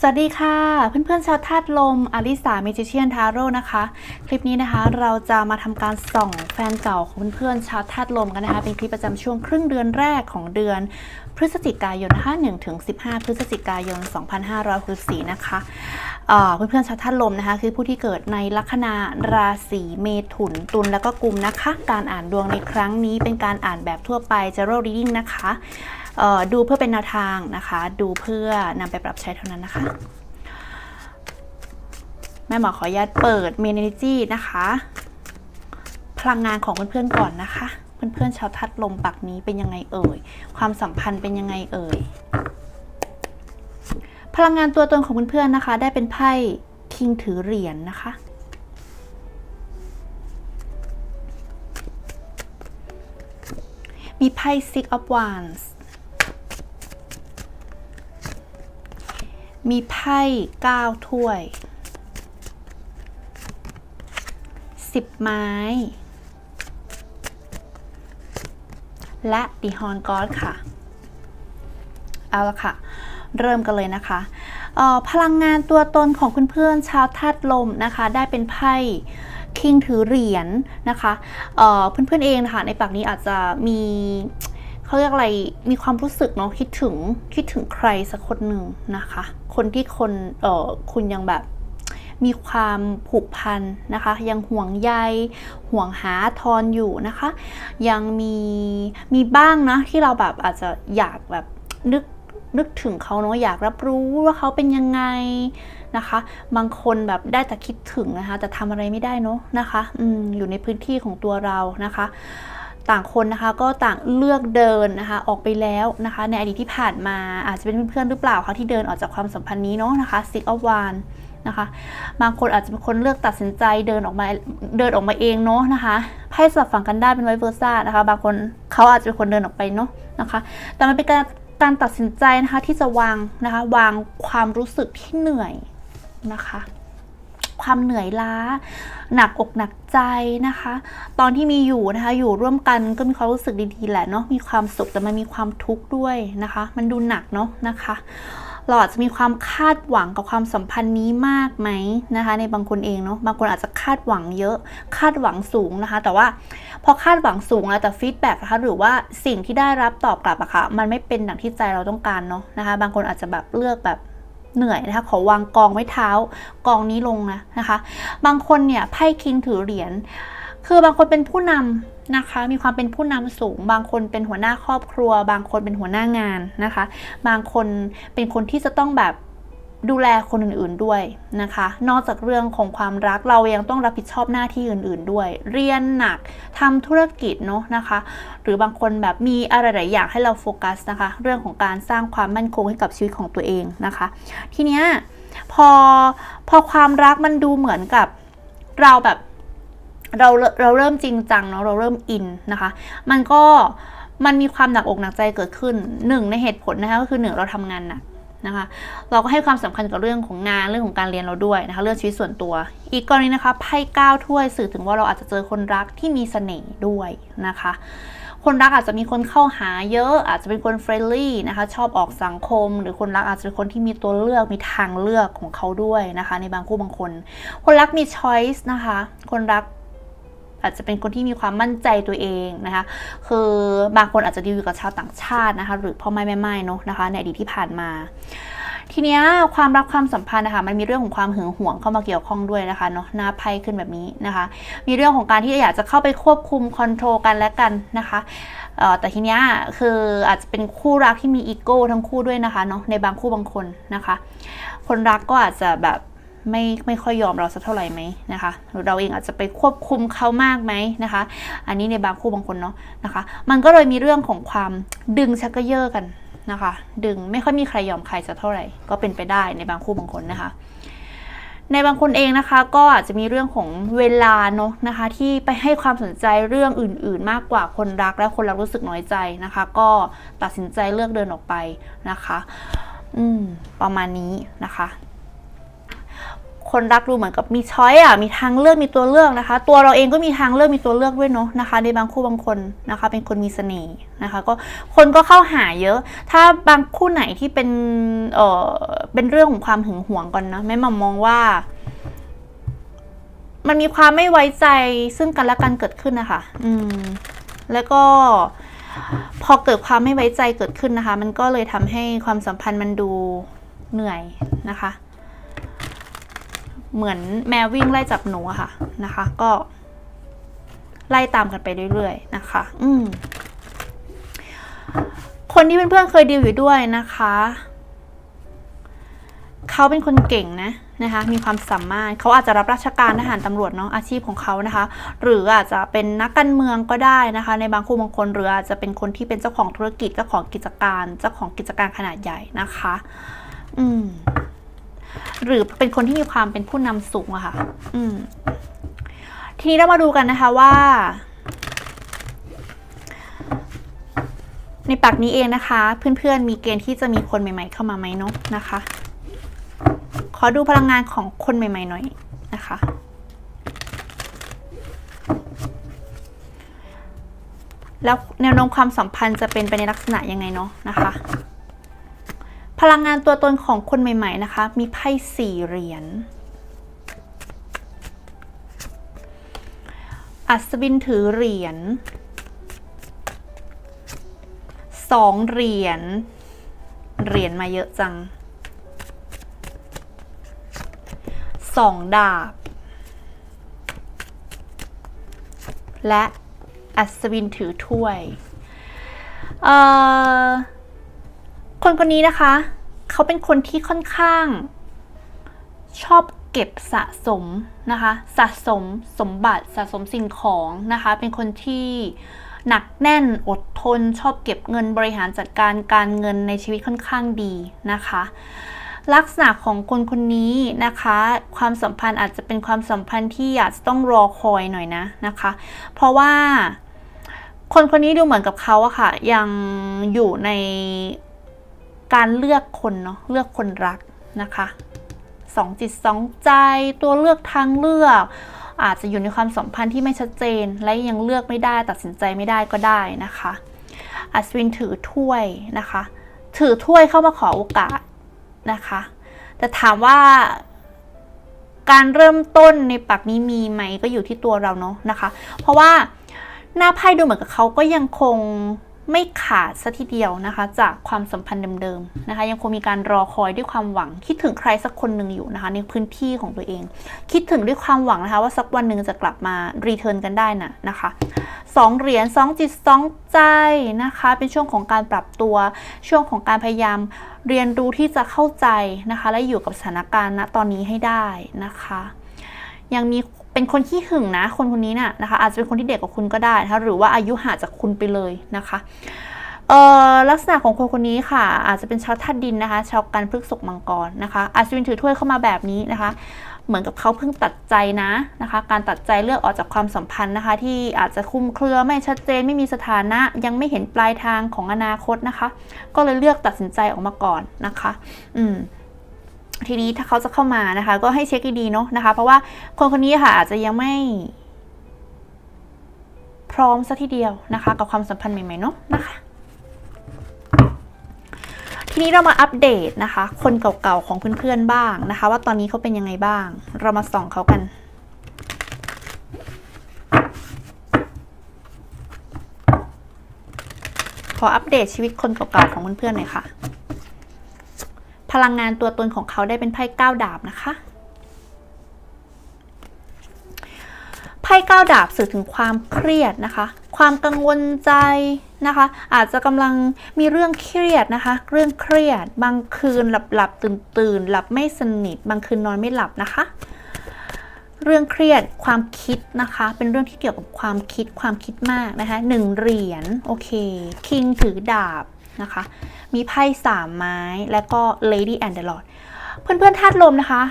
สวัสดีค่ะ เพื่อนๆชาวธาตุลมอลิสาเมจิเชียนทาโร่นะคะ คลิปนี้นะคะเราจะมาทำการส่องแฟนเก่าของเพื่อนๆชาวธาตุลมกันนะคะ เป็นคลิปประจำช่วงครึ่งเดือนแรกของเดือนพฤศจิกายนนะคะ1ถึง15 พฤศจิกายน 2564นะคะเอ่อเพื่อนๆชาวธาตุลมนะคะ คือผู้ที่เกิดในลัคนาราศีเมถุนตุลแล้วก็กุมนะคะ การอ่านดวงในครั้งนี้เป็นการอ่านแบบทั่วไป general reading นะคะ ดูเพื่อเป็นแนวทางนะคะ ดูเพื่อนำไปปรับใช้เท่านั้นนะคะ แม่หมอขออนุญาตเปิดเมน energy นะคะ พลังงานของเพื่อนๆก่อนนะคะ เพื่อนๆชาวทัดลมปักนี้เป็นยังไงเอ่ย ความสัมพันธ์เป็นยังไงเอ่ย พลังงานตัวตนของเพื่อนๆนะคะ ได้เป็นไพ่คิงถือเหรียญนนะคะมีไพ่ six of wands มีไพ่เก้าถ้วยสิบไม้ และดีฮอนกอดค่ะ เอาละค่ะ เริ่มกันเลยนะคะออพลังงานตัวตนของเพื่อนๆชาวธาตุลมนะคะ ได้เป็นไพ่คิงถือเหรียญนะคะเออเพื่อนๆเองนะคะในปากนี้อาจจะมีเขาเรียกอะไร มีความรู้สึกเนาะคิดถึงคิดถึงใครสักคนหนึ่งนะคะ คนที่คนเอ่อคุณยังแบบมีความผูกพันนะคะ ยังห่วงใยห่วงหาทอนอยู่นะคะ ยังมีมีบ้างนะที่เราแบบอาจจะอยากแบบนึกนึกถึงเขาเนาะอยากรับรู้ว่าเขาเป็นยังไงนะคะ บางคนแบบได้แต่คิดถึงนะคะ แต่ทำอะไรไม่ได้เนาะนะคะอืมอยู่ในพื้นที่ของตัวเรานะคะ ต่างคนนะคะก็ต่างเลือกเดินนะคะออกไปแล้วนะคะ ในอดีตที่ผ่านมาอาจจะเป็นเพื่อนๆหรือเปล่าคะที่เดินออกจากความสัมพันธ์นี้เนาะนะคะซิกอ f วานนะคะบางคนอาจจะเป็นคนเลือกตัดสินใจเดินออกมาเดินออกมาเองเนาะนะคะไพ่สลับฝั่งกันได้เป็นไวเวอร์ซ่านะคะ บางคนเขาอาจจะเป็นคนเดินออกไปเนาะนะคะ แต่มันเป็นการการตัดสินใจนะคะที่จะวางนะคะวางความรู้สึกที่เหนื่อยนะคะ ความเหนื่อยล้า หนักอกหนักใจนะคะ ตอนที่มีอยู่นะคะ อยู่ร่วมกันก็มีความรู้สึกดีๆแหละเนาะมีความสุขแต่มันมีความทุกข์ด้วยนะคะ มันดูหนักเนาะนะคะเราอาจจะมีความคาดหวังกับความสัมพันธ์นี้มากไหมนะคะ ในบางคนเองเนาะบางคนอาจจะคาดหวังเยอะ คาดหวังสูงนะคะ แต่ว่าพอคาดหวังสูงแล้วแต่ฟีดแบ็กนะคะหรือว่าสิ่งที่ได้รับตอบกลับอะค่ะมันไม่เป็นอย่างที่ใจเราต้องการเนาะนะคะ บางคนอาจจะแบบเลือกแบบ เหนื่อยนะคะขอวางกองไว้เท้ากองนี้ลงนะนะคะ บางคนเนี่ยไพ่คิงถือเหรียญคือบางคนเป็นผู้นำนะคะ มีความเป็นผู้นำสูง บางคนเป็นหัวหน้าครอบครัว บางคนเป็นหัวหน้างานนะคะ บางคนเป็นคนที่จะต้องแบบ ดูแลคนอื่นๆด้วยนะคะ นอกจากเรื่องของความรักเรายังต้องรับผิดชอบหน้าที่อื่น ๆ ด้วย เรียนหนักทำธุรกิจเนาะนะคะ หรือบางคนแบบมีอะไรหลายอย่างให้เราโฟกัสนะคะ เรื่องของการสร้างความมั่นคงให้กับชีวิตของตัวเองนะคะ ทีเนี้ยพอพอความรักมันดูเหมือนกับเราแบบเราเราเริ่มจริงจังเนาะเราเริ่มอินนะคะ มันก็มันมีความหนักอกหนักใจเกิดขึ้นหนึ่งในเหตุผลนะคะก็คือหนึ่งเราทำงานหนัก นะคะ เราก็ให้ความสำคัญกับเรื่องของงานเรื่องของการเรียนเราด้วยนะคะ เรื่องชีวิตส่วนตัว อีกกรณีนะคะไพ่เก้าถ้วยสื่อถึงว่าเราอาจจะเจอคนรักที่มีเสน่ห์ด้วยนะคะ คนรักอาจจะมีคนเข้าหาเยอะ อาจจะเป็นคนเฟรนลี่นะคะ ชอบออกสังคม หรือคนรักอาจจะเป็นคนที่มีตัวเลือกมีทางเลือกของเขาด้วยนะคะ ในบางคู่บางคน คนรักมีช้อยส์นะคะ คนรัก อาจจะเป็นคนที่มีความมั่นใจตัวเองนะคะ คือบางคนอาจจะดีลกับชาวต่างชาตินะคะ หรือพ่อแม่แม่ไม้เนาะนะคะ ในอดีตที่ผ่านมา ทีเนี้ยความรักความสัมพันธ์นะคะมันมีเรื่องของความหึงหวงเข้ามาเกี่ยวข้องด้วยนะคะเนาะหน้าไพ่ขึ้นแบบนี้นะคะ มีเรื่องของการที่อยากจะเข้าไปควบคุมคอนโทรลกันและกันนะคะแต่ทีเนี้ยคืออาจจะเป็นคู่รักที่มีอีโก้ทั้งคู่ด้วยนะคะเนาะในบางคู่บางคนนะคะ คนรักก็อาจจะแบบ ไม่ไม่ค่อยยอมเราสักเท่าไหร่ไหมนะคะหรือเราเองอาจจะไปควบคุมเขามากไหมนะคะ อันนี้ในบางคู่บางคนเนาะนะคะ มันก็เลยมีเรื่องของความดึงชักกระเยาะกันนะคะ ดึงไม่ค่อยมีใครยอมใครสักเท่าไหร่ก็เป็นไปได้ในบางคู่บางคนนะคะ ในบางคนเองนะคะ ก็อาจจะมีเรื่องของเวลาเนาะนะคะ ที่ไปให้ความสนใจเรื่องอื่น ๆ มากกว่าคนรักและคนรักรู้สึกน้อยใจนะคะ ก็ตัดสินใจเลือกเดินออกไปนะคะ อืมประมาณนี้นะคะ คนรักดูเหมือนกับมีช้อยอะมีทางเลือกมีตัวเลือกนะคะ ตัวเราเองก็มีทางเลือกมีตัวเลือกด้วยเนาะนะคะ ในบางคู่บางคนนะคะ เป็นคนมีเสน่ห์นะคะ ก็คนก็เข้าหาเยอะ ถ้าบางคู่ไหนที่เป็นเอ่อเป็นเรื่องของความหึงหวงก่อนนะแม่มอมมองว่า มันมีความไม่ไว้ใจซึ่งกันและกันเกิดขึ้นนะคะอืมแล้วก็พอเกิดความไม่ไว้ใจเกิดขึ้นนะคะ มันก็เลยทำให้ความสัมพันธ์มันดูเหนื่อยนะคะ เหมือนแมววิ่งไล่จับหนูอะค่ะนะคะ ก็ไล่ตามกันไปเรื่อยๆนะคะ อืมคนที่เพื่อนๆเคยดีลอยู่ด้วยนะคะ เขาเป็นคนเก่งนะนะคะ มีความสามารถเขาอาจจะรับราชการทหารตำรวจเนาะอาชีพของเขานะคะ หรืออาจจะเป็นนักการเมืองก็ได้นะคะ ในบางคู่บางคนหรืออาจจะเป็นคนที่เป็นเจ้าของธุรกิจเจ้าของกิจการเจ้าของกิจการขนาดใหญ่นะคะ อืม หรือเป็นคนที่มีความเป็นผู้นำสูงอะค่ะ อืม ทีนี้เรามาดูกันนะคะว่า ในปักนี้เองนะคะ เพื่อนๆมีเกณฑ์ที่จะมีคนใหม่ ๆ เข้ามาไหมเนาะนะคะ ขอดูพลังงานของคนใหม่ ๆ หน่อยนะคะแล้วแนวโน้มความสัมพันธ์จะเป็นไปในลักษณะยังไงเนาะนะคะ พลังงานตัวตนของคนใหม่ ๆ นะคะ มีไพ่สี่เหรียญ อัศวินถือเหรียญสองเหรียญ เหรียญมาเยอะจังสองดาบ และอัศวินถือถ้วย เอ่อ คนคนนี้นะคะ เขาเป็นคนที่ค่อนข้าง ชอบเก็บสะสมนะคะ สะสมสมบัติสะสมสิ่งของนะคะ เป็นคนที่หนักแน่นอดทนชอบเก็บเงินบริหารจัดการการเงินในชีวิตค่อนข้างดีนะคะ ลักษณะของคนคนนี้นะคะ ความสัมพันธ์อาจจะเป็นความสัมพันธ์ที่อาจจะต้องรอคอยหน่อยนะนะคะ เพราะว่าคนคนนี้ดูเหมือนกับเขาอะค่ะ ยังอยู่ใน การเลือกคนเนาะเลือกคนรักนะคะสองจิตสองใจตัวเลือกทางเลือก อาจจะอยู่ในความสัมพันธ์ที่ไม่ชัดเจน และยังเลือกไม่ได้ตัดสินใจไม่ได้ก็ได้นะคะอัศวินถือถ้วยนะคะ ถือถ้วยเข้ามาขอโอกาสนะคะ แต่ถามว่าการเริ่มต้นในปักนี้มีไหมก็อยู่ที่ตัวเราเนาะนะคะ เพราะว่าหน้าไพ่ดูเหมือนกับเขาก็ยังคง ไม่ขาดสัทีเดียวนะคะ จากความสัมพันธ์เดิมๆนะคะ ยังคงมีการรอคอยด้วยความหวัง คิดถึงใครสักคนหนึ่งอยู่นะคะ ในพื้นที่ของตัวเอง คิดถึงด้วยความหวังนะคะ ว่าสักวันหนึ่งจะกลับมารีเทิร์นกันได้นะนะคะสองเหรียญสองจิตสองใจนะคะ เป็นช่วงของการปรับตัว ช่วงของการพยายามเรียนรู้ที่จะเข้าใจนะคะ และอยู่กับสถานการณ์ณตอนนี้ให้ได้นะคะ ยังมีเป็นคนขี้หึงนะ คนคนนี้น่ะนะคะ อาจจะเป็นคนที่เด็กกว่าคุณก็ได้นะคะหรือว่าอายุห่างจากคุณไปเลยนะคะเอ่อลักษณะของคนคนนี้ค่ะ อาจจะเป็นชาวธาตุดินนะคะชาวกันพฤกษกมังกรนะคะอาศวินถือถ้วยเข้ามาแบบนี้นะคะ เหมือนกับเขาเพิ่งตัดใจนะนะคะ การตัดใจเลือกออกจากความสัมพันธ์นะคะ ที่อาจจะคลุมเครือไม่ชัดเจนไม่มีสถานะ ยังไม่เห็นปลายทางของอนาคตนะคะ ก็เลยเลือกตัดสินใจออกมาก่อนนะคะ อืม ทีนี้ถ้าเขาจะเข้ามานะคะ ก็ให้เช็คดีๆเนาะนะคะ เพราะว่าคนคนนี้ค่ะอาจจะยังไม่ พร้อมซะทีเดียวนะคะ กับความสัมพันธ์ใหม่ๆเนาะนะคะ ทีนี้เรามาอัปเดตนะคะ คนเก่าๆของเพื่อนๆบ้างนะคะ ว่าตอนนี้เขาเป็นยังไงบ้าง เรามาส่องเขากันขออัปเดตชีวิตคนเก่าๆของเพื่อนๆหน่อยค่ะ ลังงานตัวตนของเขาได้เป็นไพ่เก้าดาบนะคะไพ่เก้าดาบสื่อถึงความเครียดนะคะ ความกังวลใจนะคะ อาจจะกำลังมีเรื่องเครียดนะคะ เรื่องเครียด บางคืนหลับหลับตื่นตื่นหลับไม่สนิท บางคืนนอนไม่หลับนะคะ เรื่องเครียดความคิดนะคะ เป็นเรื่องที่เกี่ยวกับความคิดความคิดมากนะคะหนึ่งเหรียญโอเคคิงถือดาบนะคะ มีไพ่สามไม้ และก็ Lady and the Lord เพื่อนๆธาตุลมนะคะ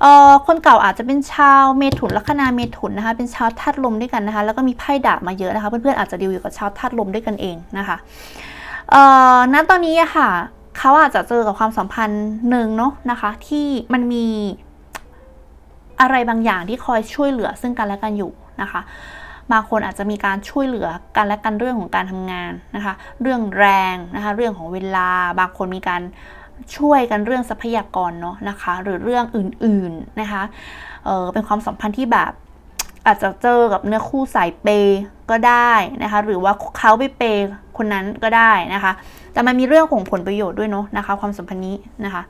เอ่อคนเก่าอาจจะเป็นชาวเมถุนลัคนาเมถุนนะคะ เป็นชาวธาตุลมด้วยกันนะคะ แล้วก็มีไพ่ดาบมาเยอะนะคะ เพื่อนๆอาจจะดีลอยู่กับชาวธาตุลมด้วยกันเองนะคะเอ่อณตอนนี้อะค่ะเขาอาจจะเจอกับความสัมพันธ์หนึ่งเนาะนะคะ ที่มันมีอะไรบางอย่างที่คอยช่วยเหลือซึ่งกันและกันอยู่นะคะ บางคนอาจจะมีการช่วยเหลือกันและกันเรื่องของการทำงานนะคะ เรื่องแรงนะคะ เรื่องของเวลา บางคนมีการช่วยกันเรื่องทรัพยากรเนาะนะคะ หรือเรื่องอื่นๆนะคะเเป็นความสัมพันธ์ที่แบบอาจจะเจอกับเนื้อคู่สายเปย์ก็ได้นะคะ หรือว่าเขาไปเปย์คนนั้นก็ได้นะคะ แต่มันมีเรื่องของผลประโยชน์ด้วยเนาะนะคะ ความสัมพันธ์นี้นะคะ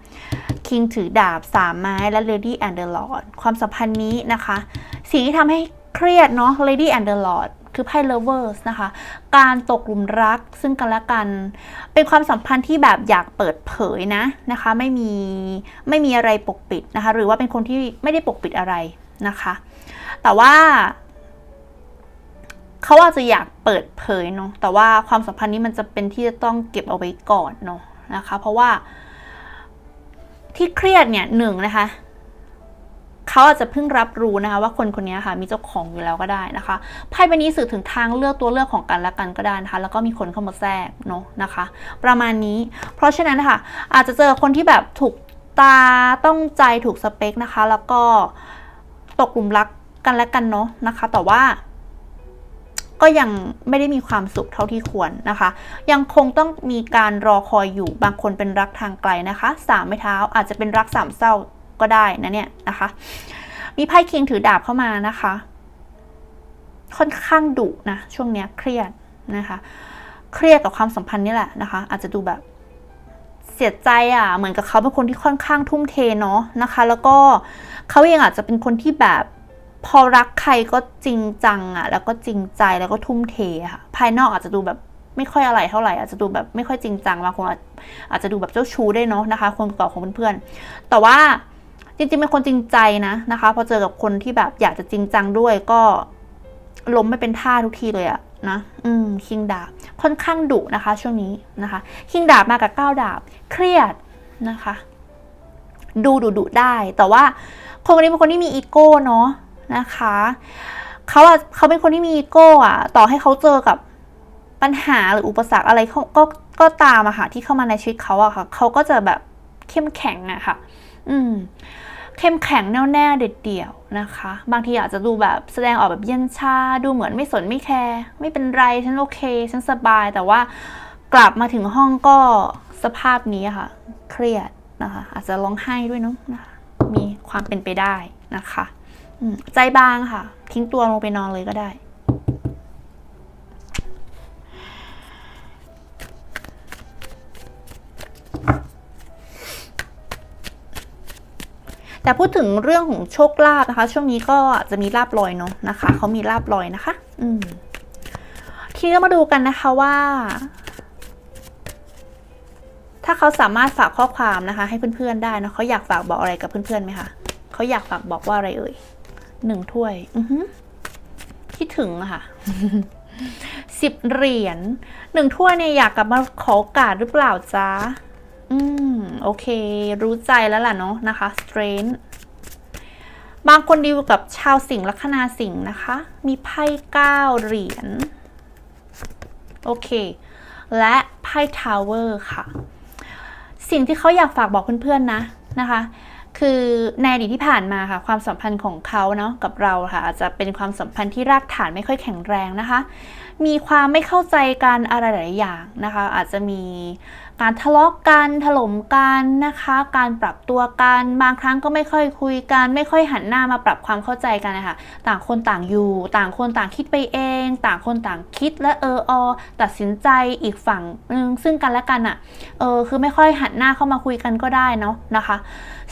คิงถือดาบสามไม้และ Lady and the Lord ความสัมพันธ์นี้นะคะ สิ่งที่ทำให้ เครียดเนาะ Lady and the Lord คือไพ่ lovers นะคะ การตกหลุมรักซึ่งกันและกัน เป็นความสัมพันธ์ที่แบบอยากเปิดเผยนะนะคะ ไม่มีไม่มีอะไรปกปิดนะคะ หรือว่าเป็นคนที่ไม่ได้ปกปิดอะไรนะคะ แต่ว่าเขาอาจจะอยากเปิดเผยเนาะ แต่ว่าความสัมพันธ์นี้มันจะเป็นที่จะต้องเก็บเอาไว้ก่อนเนาะนะคะ เพราะว่าที่เครียดเนี่ยหนึ่งนะคะ เขาอาจจะเพิ่งรับรู้นะคะว่าคนคนนี้ค่ะมีเจ้าของอยู่แล้วก็ได้นะคะไพ่ใบนี้สื่อถึงทางเลือกตัวเลือกของกันและกันก็ได้นะคะ แล้วก็มีคนเข้ามาแทรกเนาะนะคะ ประมาณนี้ เพราะฉะนั้นนะคะอาจจะเจอคนที่แบบถูกตาต้องใจถูกสเปคนะคะ แล้วก็ตกกลุ่มรักกันและกันเนาะนะคะ แต่ว่าก็ยังไม่ได้มีความสุขเท่าที่ควรนะคะ ยังคงต้องมีการรอคอยอยู่บางคนเป็นรักทางไกลนะคะสามไม้เท้าอาจจะเป็นรักสามเศร้า ก็ได้นะเนี่ยนะคะ มีไพ่คิงถือดาบเข้ามานะคะ ค่อนข้างดุนะช่วงเนี้ยเครียดนะคะ เครียดกับความสัมพันธ์นี่แหละนะคะ อาจจะดูแบบเสียใจอะ เหมือนกับเขาเป็นคนที่ค่อนข้างทุ่มเทเนาะนะคะ แล้วก็เขาเองอาจจะเป็นคนที่แบบพอรักใครก็จริงจังอะ แล้วก็จริงใจแล้วก็ทุ่มเทค่ะ ภายนอกอาจจะดูแบบไม่ค่อยอะไรเท่าไหร่อาจจะดูแบบไม่ค่อยจริงจังบางคนอาจอาจจะดูแบบเจ้าชู้ได้เนาะนะคะ คนเก่าของเพื่อนๆแต่ว่า จริงๆเป็นคนจริงใจนะนะคะ พอเจอกับคนที่แบบอยากจะจริงจังด้วยก็ล้มไม่เป็นท่าทุกทีเลยอะนะ อืม คิงดาบ ค่อนข้างดุนะคะ ช่วงนี้นะคะ คิงดาบมากับก้าวดาบ เครียดนะคะ ดูดุดุได้ แต่ว่าคนคนนี้เป็นคนที่มีอีโก้เนาะนะคะ เขาอะเขาเป็นคนที่มีอีโก้อะต่อให้เขาเจอกับปัญหาหรืออุปสรรคอะไรก็ก็ตามอะค่ะที่เข้ามาในชีวิตเขาอะค่ะ เขาก็จะแบบเข้มแข็งอะค่ะ อืมเข้มแข็งแน่วแน่เด็ดเดี่ยวนะคะ บางทีอาจจะดูแบบแสดงออกแบบเย็นชา ดูเหมือนไม่สนไม่แคร์ไม่เป็นไร ฉันโอเค ฉันสบาย แต่ว่ากลับมาถึงห้องก็สภาพนี้ค่ะ เครียดนะคะ อาจจะร้องไห้ด้วยเนาะนะคะมีความเป็นไปได้นะคะใจบางค่ะ ทิ้งตัวลงไปนอนเลยก็ได้ แต่พูดถึงเรื่องของโชคลาภนะคะ ช่วงนี้ก็จะมีลาบลอยเนาะนะคะเขามีลาบลอยนะคะ อืมทีนี้มาดูกันนะคะว่า ถ้าเขาสามารถฝากข้อความนะคะ ให้เพื่อนๆได้นะเขาอยากฝากบอกอะไรกับเพื่อนๆไหมคะเขาอยากฝากบอกว่าอะไรเอ่ยหนึ่งถ้วย อือหือคิดถึงอะค่ะสิบเหรียญหนึ่งถ้วยเนี่ยอยากกลับมาขอโอกาสหรือเปล่าจ๊ะ อืม โอเค รู้ใจแล้วล่ะเนาะนะคะ strength บางคนดีลกับชาวสิงห์ลัคนาสิงห์นะคะ มีไพ่เก้าเหรียญ โอเค และไพ่ทาวเวอร์ค่ะ สิ่งที่เขาอยากฝากบอกเพื่อนๆนะนะคะ คือในอดีตที่ผ่านมาค่ะ ความสัมพันธ์ของเขาเนาะกับเราค่ะ อาจจะเป็นความสัมพันธ์ที่รากฐานไม่ค่อยแข็งแรงนะคะ มีความไม่เข้าใจกันอะไรหลายอย่างนะคะ อาจจะมี การทะเลาะกันถล่มกันนะคะ การปรับตัวกันบางครั้งก็ไม่ค่อยคุยกัน ไม่ค่อยหันหน้ามาปรับความเข้าใจกันนะคะต่างคนต่างอยู่ ต่างคนต่างคิดไปเอง ต่างคนต่างคิดและเออออตัดสินใจอีกฝั่งหนึ่งซึ่งกันและกันอะ่ะเออคือไม่ค่อยหันหน้าเข้ามาคุยกันก็ได้เนาะนะคะ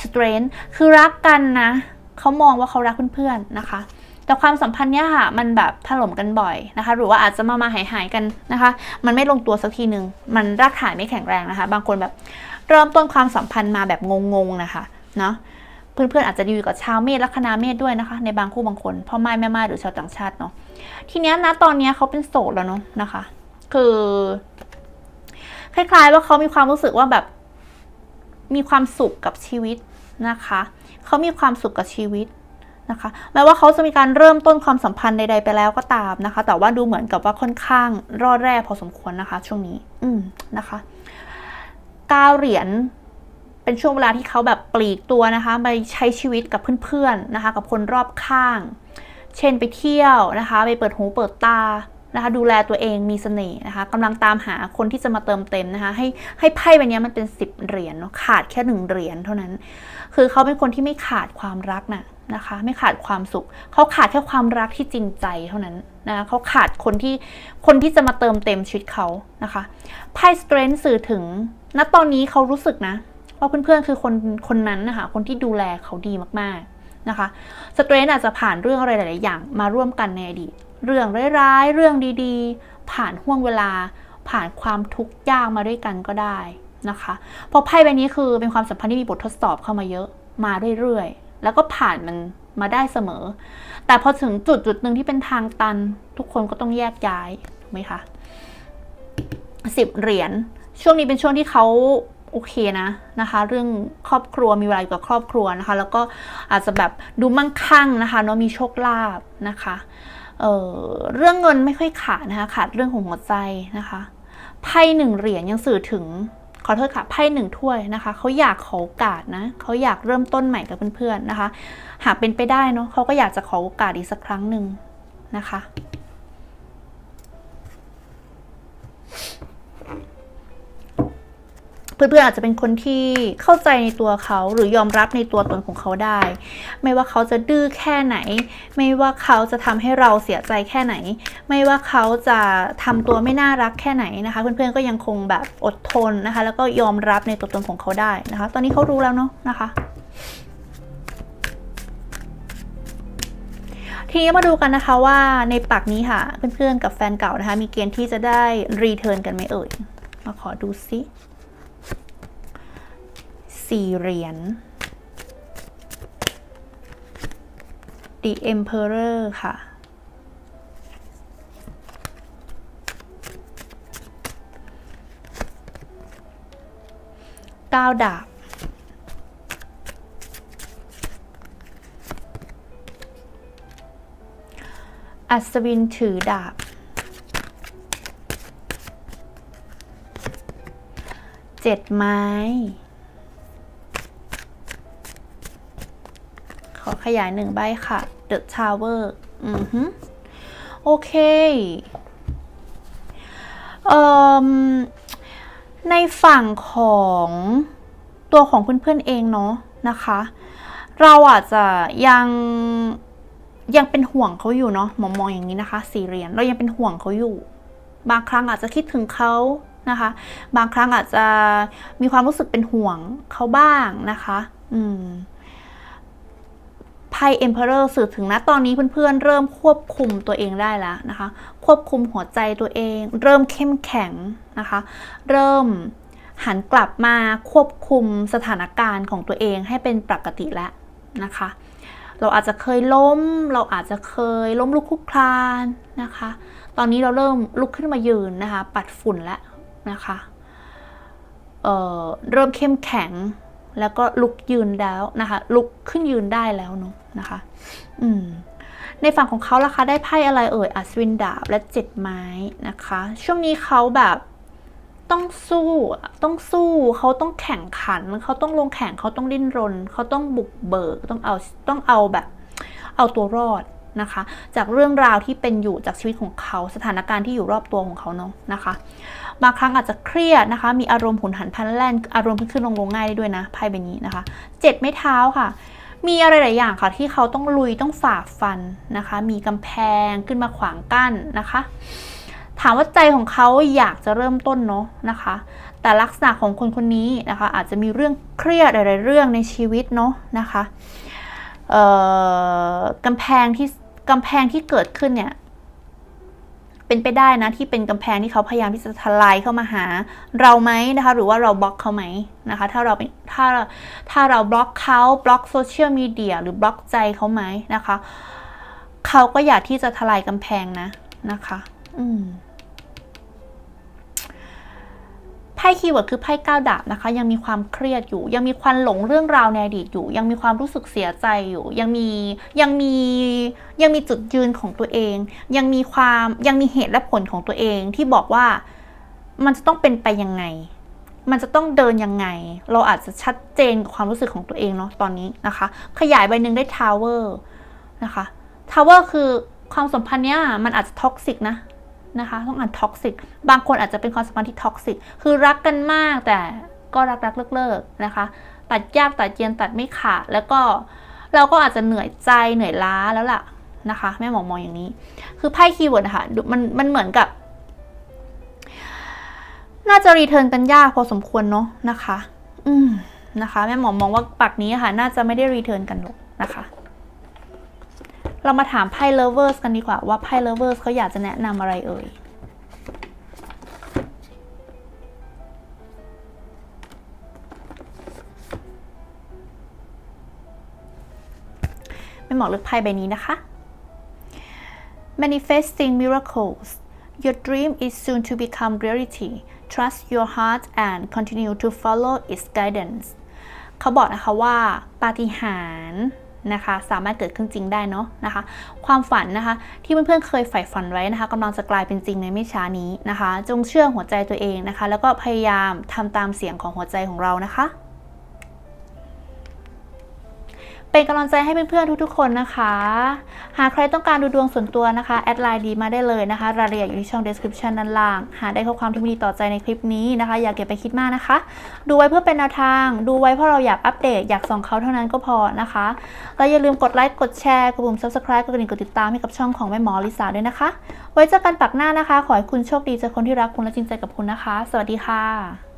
strength คือรักกันนะเขามองว่าเขารักเพื่อนๆนะคะ แต่ความสัมพันธ์เนี้ยค่ะ มันแบบถล่มกันบ่อยนะคะ หรือว่าอาจจะมามาหายหายกันนะคะ มันไม่ลงตัวสักทีหนึ่งมันรากฐานไม่แข็งแรงนะคะ บางคนแบบเริ่มต้นความสัมพันธ์มาแบบงงๆนะคะเนาะเพื่อนๆอาจจะดีอยู่กับชาวเมษลัคนาเมษด้วยนะคะ ในบางคู่บางคนพ่อไม้แม่ไม้หรือชาวต่างชาติเนาะทีเนี้ยนะตอนเนี้ยเขาเป็นโสดแล้วเนาะนะคะ คือ คล้ายๆว่าเขามีความรู้สึกว่าแบบมีความสุขกับชีวิตนะคะ เขามีความสุขกับชีวิต นะคะ แม้ว่าเขาจะมีการเริ่มต้นความสัมพันธ์ใดๆไปแล้วก็ตามนะคะ แต่ว่าดูเหมือนกับว่าค่อนข้างรอดแร่พอสมควรนะคะ ช่วงนี้ อืมนะคะก้าเหรียญเป็นช่วงเวลาที่เขาแบบปลีกตัวนะคะไปใช้ชีวิตกับเพื่อนๆนะคะ กับคนรอบข้าง เช่นไปเที่ยวนะคะ ไปเปิดหูเปิดตา นะคะดูแลตัวเองมีเสน่ห์นะคะกำลังตามหาคนที่จะมาเติมเต็มนะคะให้ให้ไพ่ใบนี้มันเป็น 10 เหรียญเนาะขาดแค่หนึ่งเหรียญเท่านั้น คือเขาเป็นคนที่ไม่ขาดความรักน่ะนะคะไม่ขาดความสุข เขาขาดแค่ความรักที่จริงใจเท่านั้นนะะเขาขาดคนที่คนที่จะมาเติมเต็มชีวิตเขานะคะไพ่ strength สื่อถึงณตอนนี้เขารู้สึกนะว่าเพื่อนๆคือคนคนนั้นนะคะคนที่ดูแลเขาดีมากๆนะคะสเตรนอาจจะผ่านเรื่องอะไรหลาย ๆ อย่างมาร่วมกันในอดีต เรื่องร้ายๆ เรื่องดีๆ ผ่านห่วงเวลา ผ่านความทุกข์ยากมาด้วยกันก็ได้นะคะเพราะไพ่ใบนี้คือเป็นความสัมพันธ์ที่มีบททดสอบเข้ามาเยอะมาเรื่อยๆ แล้วก็ผ่านมันมาได้เสมอ แต่พอถึงจุดจุดหนึ่งที่เป็นทางตัน ทุกคนก็ต้องแยกย้ายถูกไหมคะสิบเหรียญช่วงนี้เป็นช่วงที่เขาโอเคนะนะคะ เรื่องครอบครัวมีเวลาอยู่กับครอบครัวนะคะ แล้วก็อาจจะแบบดูมั่งคั่งนะคะเนาะมีโชคลาภนะคะ เเรื่องเงินไม่ค่อยขาดนะคะ ขาดเรื่องของหัวใจนะคะไพ่หนึ่งเหรียญยังสื่อถึงขอโทษค่ะไพ่หนึ่งถ้วยนะคะเขาอยากขอโอกาสนะเขาอยากเริ่มต้นใหม่กับเพื่อนๆนะคะ หากเป็นไปได้เนาะเขาก็อยากจะขอโอกาสอีกสักครั้งหนึ่งนะคะ เพื่อนๆอาจจะเป็นคนที่เข้าใจในตัวเขาหรือยอมรับในตัวตนของเขาได้ ไม่ว่าเขาจะดื้อแค่ไหน ไม่ว่าเขาจะทำให้เราเสียใจแค่ไหน ไม่ว่าเขาจะทำตัวไม่น่ารักแค่ไหนนะคะ เพื่อนๆก็ยังคงแบบอดทนนะคะ แล้วก็ยอมรับในตัวตนของเขาได้นะคะ ตอนนี้เขารู้แล้วเนาะนะคะทีนี้มาดูกันนะคะว่าในปักนี้ค่ะ เพื่อนๆกับแฟนเก่านะคะ มีเกณฑ์ที่จะได้รีเทิร์นกันไหมเอ่ย มาขอดูซิ สี่เหรียญ The Emperor ค่ะ เก้าดาบ อัศวินถือดาบ เจ็ดไม้ ขยายหนึ่งใบค่ะ The Tower อือฮึโอเคเอ่มในฝั่งของตัวของเพื่อนๆเองเนาะนะคะ เราอาจจะยังยังเป็นห่วงเขาอยู่เนาะมองมองอย่างนี้นะคะ สี่เหรียญเรายังเป็นห่วงเขาอยู่ บางครั้งอาจจะคิดถึงเขานะคะ บางครั้งอาจจะมีความรู้สึกเป็นห่วงเขาบ้างนะคะ อืม ไพ่ Emperor สื่อถึงนะตอนนี้เพื่อนๆเริ่มควบคุมตัวเองได้แล้วนะคะ ควบคุมหัวใจตัวเอง เริ่มเข้มแข็งนะคะ เริ่มหันกลับมาควบคุมสถานการณ์ของตัวเองให้เป็นปกติแล้วนะคะ เราอาจจะเคยล้ม เราอาจจะเคยล้มลุกคลุกคลานนะคะ ตอนนี้เราเริ่มลุกขึ้นมายืนนะคะ ปัดฝุ่นแล้วนะคะเเริ่มเข้มแข็งแล้วก็ลุกยืนแล้วนะคะ ลุกขึ้นยืนได้แล้วเนาะ นะคะ อืมในฝั่งของเขาล่ะคะ ได้ไพ่อะไรเอ่ย อัศวินดาบและเจ็ดไม้นะคะ ช่วงนี้เขาแบบต้องสู้ ต้องสู้ เขาต้องแข่งขัน เขาต้องลงแข่ง เขาต้องดิ้นรน เขาต้องบุกเบิก ต้องเอา ต้องเอาแบบ เอาตัวรอดนะคะ จากเรื่องราวที่เป็นอยู่จากชีวิตของเขา สถานการณ์ที่อยู่รอบตัวของเขาเนาะนะคะ บางครั้งอาจจะเครียดนะคะ มีอารมณ์หุนหันพลันแล่น อารมณ์ขึ้นขึ้นลงลงง่ายได้ด้วยนะ ไพ่ใบนี้นะคะ เจ็ดไม้เท้าค่ะ มีอะไรหลายอย่างค่ะที่เขาต้องลุยต้องฝ่าฟันนะคะ มีกำแพงขึ้นมาขวางกั้นนะคะ ถามว่าใจของเขาอยากจะเริ่มต้นเนาะนะคะ แต่ลักษณะของคนคนนี้นะคะ อาจจะมีเรื่องเครียดหลายๆเรื่องในชีวิตเนาะนะคะกำแพงที่กำแพงที่เกิดขึ้นเนี่ย เป็นไปได้นะที่เป็นกำแพงที่เขาพยายามที่จะทลายเข้ามาหาเราไหมนะคะ หรือว่าเราบล็อกเขาไหมนะคะ ถ้าเราเป็นถ้าถ้าเราบล็อกเขาบล็อกโซเชียลมีเดียหรือบล็อกใจเขาไหมนะคะ เขาก็อยากที่จะทลายกำแพงนะนะคะ อืม พ่คีย์เวิร์ดคือไพ่ก้าวดาบนะคะ ยังมีความเครียดอยู่ ยังมีควันหลงเรื่องราวในอดีตอยู่ ยังมีความรู้สึกเสียใจอยู่ ยังมียังมียังมีจุดยืนของตัวเอง ยังมีความยังมีเหตุและผลของตัวเองที่บอกว่ามันจะต้องเป็นไปยังไง มันจะต้องเดินยังไง เราอาจจะชัดเจนกับความรู้สึกของตัวเองเนาะตอนนี้นะคะ ขยายใบหนึ่งได้ทาวเวอร์นะคะทาวเวอร์คือความสัมพันธ์เนี้ยมันอาจจะท็อกซิกนะ นะคะ ต้องอ่านท็อกซิกบางคนอาจจะเป็นความสัมพันธ์ที่ท็อกซิกคือรักกันมากแต่ก็รักรักเลิกเลิกๆนะคะ ตัดยากตัดเย็นตัดไม่ขาดแล้วก็เราก็อาจจะเหนื่อยใจเหนื่อยล้าแล้วล่ะนะคะ แม่หมอมองอย่างนี้ คือไพ่คีย์เวิร์ดนะคะมันมันเหมือนกับ น่าจะรีเทิร์นกันยากพอสมควรเนาะนะคะ อืมนะคะ แม่หมอมองว่าปักนี้ค่ะ น่าจะไม่ได้รีเทิร์นกันหรอกนะคะ เรามาถามไพ่เลเวอร์สกันดีกว่าว่าไพ่เลเวอร์สเขาอยากจะแนะนำอะไรเอ่ยไม่เหมาะเลือกไพ่ใบนี้นะคะ manifesting miracles your dream is soon to become reality trust your heart and continue to follow its guidance เขาบอกนะคะว่าปาฏิหาริย์ นะคะ สามารถเกิดขึ้นจริงได้เนาะนะคะ ความฝันนะคะ ที่เพื่อนๆเคยใฝ่ฝันไว้นะคะกำลังจะกลายเป็นจริงในไม่ช้านี้นะคะ จงเชื่อหัวใจตัวเองนะคะ แล้วก็พยายามทำตามเสียงของหัวใจของเรานะคะ เป็นกำลังใจให้เพื่อนๆทุกๆคนนะคะ หากใครต้องการดูดวงส่วนตัวนะคะ แอดไลน์ดีมาได้เลยนะคะ รายละเอียดอยู่ที่ช่อง description ด้านล่าง หาได้ข้อความที่ม่ดีต่อใจในคลิปนี้นะคะ อย่าเก็บไปคิดมากนะคะ ดูไว้เพื่อเป็นแนวทาง ดูไว้เพราะเราอยากอัปเดต อยากส่องเขาเท่านั้นก็พอนะคะแล้วอย่าลืมกดไลค์กดแชร์กดปุ่ม subscribe กดกระดิ่งกดติดตามให้กับช่องของแม่หมอลิสาด้วยนะคะ ไว้เจอกันปักหน้านะคะ ขอให้คุณโชคดีเจอคนที่รักคุณและจริงใจกับคุณนะคะ สวัสดีค่ะ